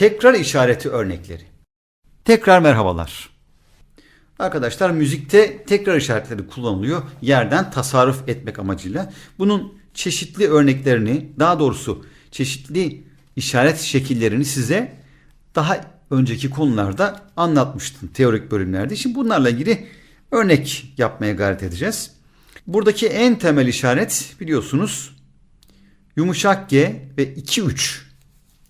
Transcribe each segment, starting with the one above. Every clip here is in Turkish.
Tekrar işareti örnekleri. Tekrar merhabalar. Arkadaşlar müzikte tekrar işaretleri kullanılıyor yerden tasarruf etmek amacıyla. Bunun çeşitli örneklerini daha doğrusu çeşitli işaret şekillerini size daha önceki konularda anlatmıştım teorik bölümlerde. Şimdi bunlarla ilgili örnek yapmaya gayret edeceğiz. Buradaki en temel işaret biliyorsunuz yumuşak G ve 2-3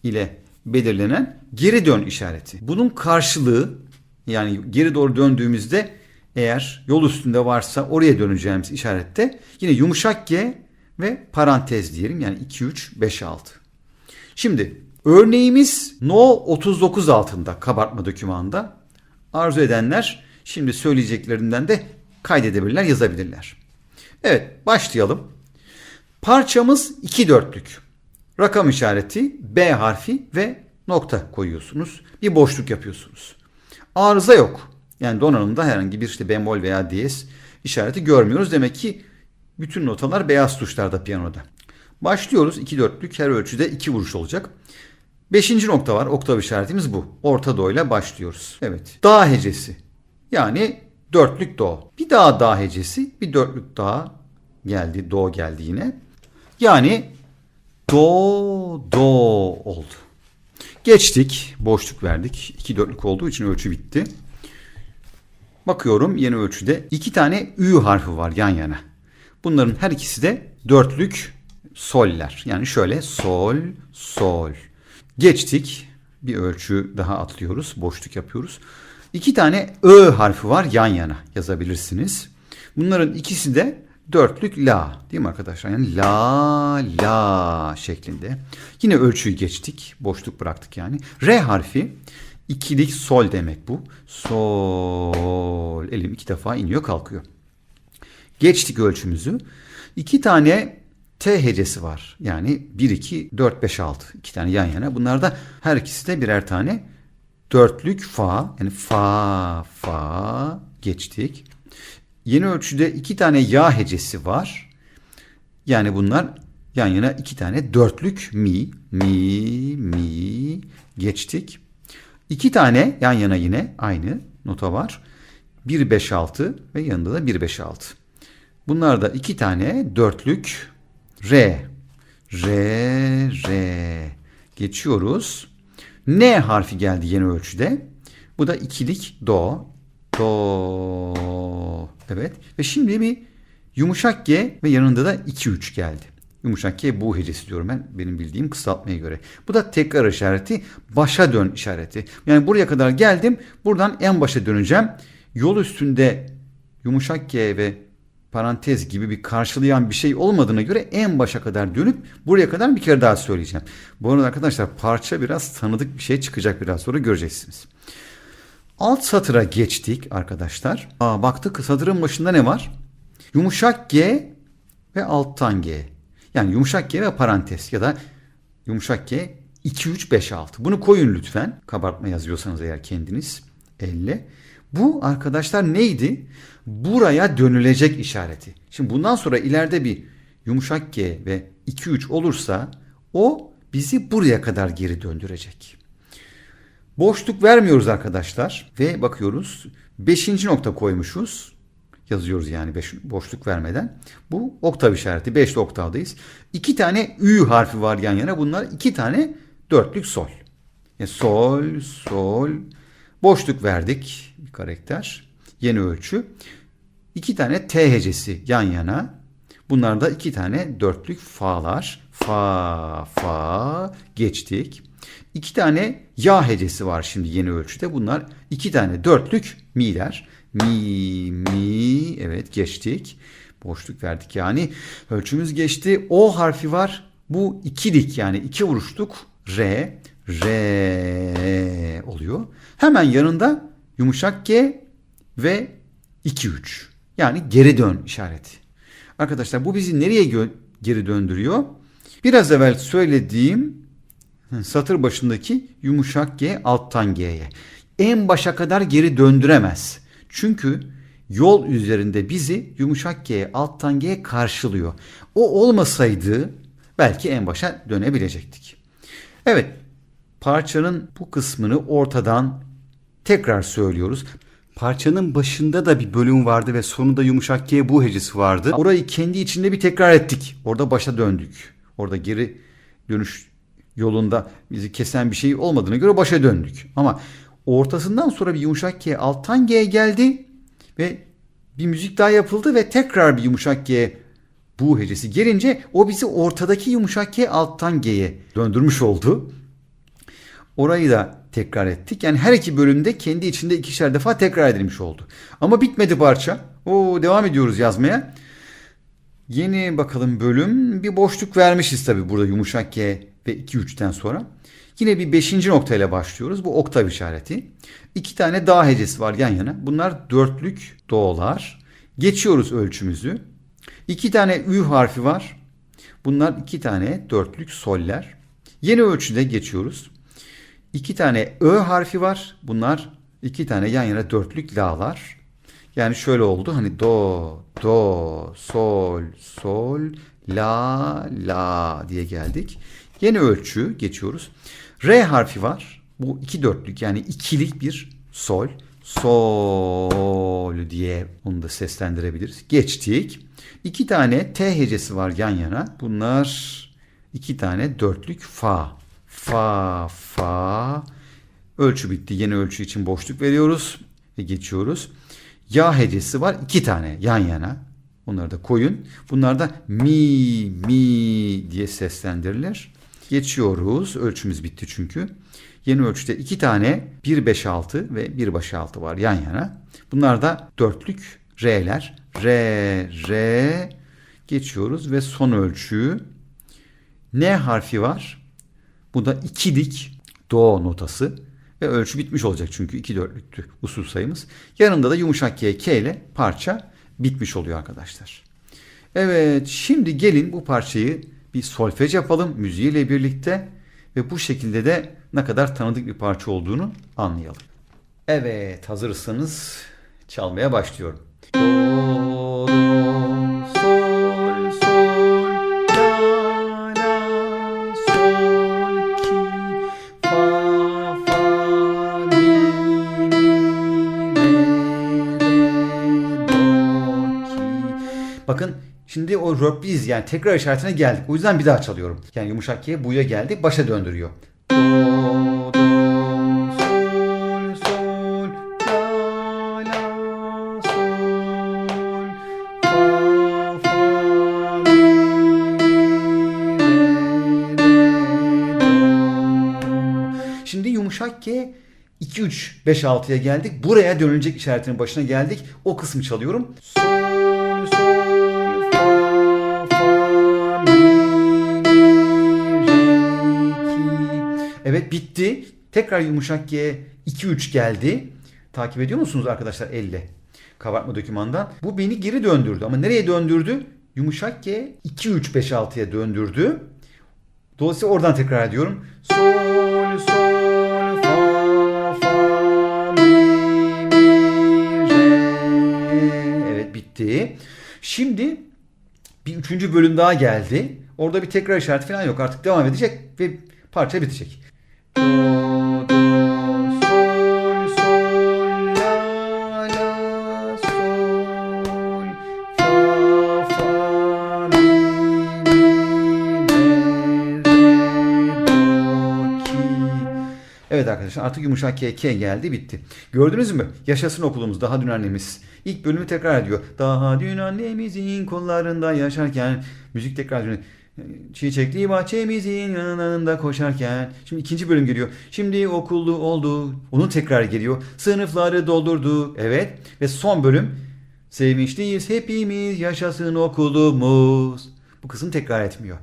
ile belirlenen geri dön işareti. Bunun karşılığı yani geri doğru döndüğümüzde eğer yol üstünde varsa oraya döneceğimiz işarette yine yumuşak G ve parantez diyelim yani 2, 3, 5, 6. Şimdi örneğimiz No 39 altında kabartma dokümanında. Arzu edenler şimdi söyleyeceklerinden de kaydedebilirler, yazabilirler. Evet başlayalım. Parçamız iki dörtlük. Rakam işareti, B harfi ve nokta koyuyorsunuz. Bir boşluk yapıyorsunuz. Arıza yok. Yani donanımda herhangi bir işte bemol veya diyez işareti görmüyoruz. Demek ki bütün notalar beyaz tuşlarda piyanoda. Başlıyoruz. İki dörtlük her ölçüde iki vuruş olacak. Beşinci nokta var. Oktav işaretimiz bu. Orta do ile başlıyoruz. Evet. Da hecesi. Yani dörtlük do. Bir daha da hecesi. Bir dörtlük daha geldi. Do geldi yine. Yani do do oldu. Geçtik. Boşluk verdik. İki dörtlük olduğu için ölçü bitti. Bakıyorum yeni ölçüde iki tane ü harfi var yan yana. Bunların her ikisi de dörtlük soller. Yani şöyle sol, sol. Geçtik. Bir ölçü daha atlıyoruz. Boşluk yapıyoruz. İki tane ö harfi var yan yana yazabilirsiniz. Bunların ikisi de dörtlük la değil mi arkadaşlar? Yani la la şeklinde. Yine ölçüyü geçtik. Boşluk bıraktık yani. R harfi ikilik sol demek bu. Sol. Elim iki defa iniyor kalkıyor. Geçtik ölçümüzü. İki tane T hecesi var. Yani 1, 2, 4, 5, 6. İki tane yan yana. Bunlarda her ikisi de birer tane dörtlük fa. Yani fa, fa geçtik. Yeni ölçüde iki tane ya hecesi var. Yani bunlar yan yana iki tane dörtlük mi, mi, mi geçtik. İki tane yan yana yine aynı nota var. 1, 5, 6 ve yanında da 1, 5, 6. Bunlar da iki tane dörtlük re, re, re geçiyoruz. N harfi geldi yeni ölçüde. Bu da ikilik do, do. Evet. Ve şimdi bir yumuşak G ve yanında da 2-3 geldi. Yumuşak G bu hecesi diyorum ben benim bildiğim kısaltmaya göre. Bu da tekrar işareti başa dön işareti. Yani buraya kadar geldim buradan en başa döneceğim. Yol üstünde yumuşak G ve parantez gibi bir karşılayan bir şey olmadığına göre en başa kadar dönüp buraya kadar bir kere daha söyleyeceğim. Bu arada arkadaşlar parça biraz tanıdık bir şey çıkacak biraz sonra göreceksiniz. Alt satıra geçtik arkadaşlar. Aa, baktık satırın başında ne var? Yumuşak G ve alttan G. Yani yumuşak G ve parantez ya da yumuşak G 2, 3, 5, 6. Bunu koyun lütfen. Kabartma yazıyorsanız eğer kendiniz elle. Bu arkadaşlar neydi? Buraya dönülecek işareti. Şimdi bundan sonra ileride bir yumuşak G ve 2, 3 olursa o bizi buraya kadar geri döndürecek. Boşluk vermiyoruz arkadaşlar ve bakıyoruz. Beşinci nokta koymuşuz. Yazıyoruz yani beş, boşluk vermeden. Bu oktav işareti. Beşli oktavdayız. İki tane Ü harfi var yan yana. Bunlar iki tane dörtlük sol. Yani sol, sol. Boşluk verdik. Bir karakter. Yeni ölçü. İki tane T hecesi yan yana. Bunlar da iki tane dörtlük fa'lar. Fa, fa geçtik. İki tane ya hecesi var şimdi yeni ölçüde. Bunlar iki tane dörtlük mi'ler. Mi, mi. Evet geçtik. Boşluk verdik yani. Ölçümüz geçti. O harfi var. Bu ikilik yani iki vuruşluk re, re oluyor. Hemen yanında yumuşak G ve 2-3. Yani geri dön işareti. Arkadaşlar bu bizi nereye geri döndürüyor? Biraz evvel söylediğim satır başındaki yumuşak G alttan G'ye. En başa kadar geri döndüremez. Çünkü yol üzerinde bizi yumuşak G alttan G karşılıyor. O olmasaydı belki en başa dönebilecektik. Evet parçanın bu kısmını ortadan tekrar söylüyoruz. Parçanın başında da bir bölüm vardı ve sonunda yumuşak G bu hecesi vardı. Orayı kendi içinde bir tekrar ettik. Orada başa döndük. Orada geri dönüş yolunda bizi kesen bir şey olmadığına göre başa döndük. Ama ortasından sonra bir yumuşak G alttan G geldi ve bir müzik daha yapıldı ve tekrar bir yumuşak G bu hecesi gelince o bizi ortadaki yumuşak G alttan G'ye döndürmüş oldu. Orayı da tekrar ettik. Yani her iki bölümde kendi içinde ikişer defa tekrar edilmiş oldu. Ama bitmedi parça. O devam ediyoruz yazmaya. Yeni bakalım bölüm. Bir boşluk vermişiz tabii burada yumuşak G ve 2-3'ten sonra. Yine bir 5. noktayla başlıyoruz. Bu oktav işareti. İki tane dağ hecesi var yan yana. Bunlar dörtlük do'lar. Geçiyoruz ölçümüzü. İki tane ü harfi var. Bunlar iki tane dörtlük soller. Yeni ölçüde geçiyoruz. İki tane ö harfi var. Bunlar iki tane yan yana dörtlük la'lar. Yani şöyle oldu. Hani do, do, sol, sol, la, la diye geldik. Yeni ölçü geçiyoruz. R harfi var. Bu iki dörtlük yani ikilik bir sol. Sol diye onu da seslendirebiliriz. Geçtik. İki tane T hecesi var yan yana. Bunlar iki tane dörtlük fa. Fa, fa. Ölçü bitti. Yeni ölçü için boşluk veriyoruz ve geçiyoruz. Ya hecesi var iki tane yan yana. Onları da koyun. Bunlar da mi, mi diye seslendirilir. Geçiyoruz. Ölçümüz bitti çünkü. Yeni ölçüde iki tane 1 5 6 ve 1 baş 6 var yan yana. Bunlar da dörtlük R'ler. R, R geçiyoruz ve son ölçü N harfi var. Bu da ikilik do notası ve ölçü bitmiş olacak çünkü iki dörtlüktü usul sayımız. Yanında da yumuşak K, K ile parça bitmiş oluyor arkadaşlar. Evet şimdi gelin bu parçayı bir solfej yapalım müziğiyle birlikte ve bu şekilde de ne kadar tanıdık bir parça olduğunu anlayalım. Evet hazırsanız çalmaya başlıyorum. Do, do, şimdi o röpliz yani tekrar işaretine geldik. O yüzden bir daha çalıyorum. Yani yumuşak K bu'ya geldi başa döndürüyor. Şimdi yumuşak K 2 3 5 6'ya geldik. Buraya dönülecek işaretinin başına geldik. O kısmı çalıyorum. Sol Evet bitti. Tekrar yumuşak G 2 3 geldi. Takip ediyor musunuz arkadaşlar elle? Kabartma dokümandan. Bu beni geri döndürdü ama nereye döndürdü? Yumuşak G 2 3 5 6'ya döndürdü. Dolayısıyla oradan tekrar ediyorum. Sol, sol, fa, fa, mi, mi, re. Evet bitti. Şimdi bir üçüncü bölüm daha geldi. Orada bir tekrar işareti falan yok. Artık devam edecek ve parça bitecek. Evet arkadaşlar artık yumuşak K geldi bitti. Gördünüz mü? Yaşasın okulumuz daha dün annemiz. İlk bölümü tekrar ediyor. Daha dün annemizin kollarında yaşarken müzik tekrar ediyor. Çiçekli bahçemizin yanında koşarken. Şimdi ikinci bölüm geliyor. Şimdi okullu oldu. Onun tekrar geliyor. Sınıfları doldurdu. Evet. Ve son bölüm. Sevinçliyiz hepimiz yaşasın okulumuz. Bu kısım tekrar etmiyor.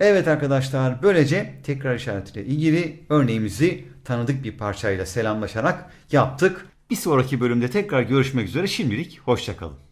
Evet arkadaşlar böylece tekrar işaretiyle ilgili örneğimizi tanıdık bir parçayla selamlaşarak yaptık. Bir sonraki bölümde tekrar görüşmek üzere şimdilik hoşçakalın.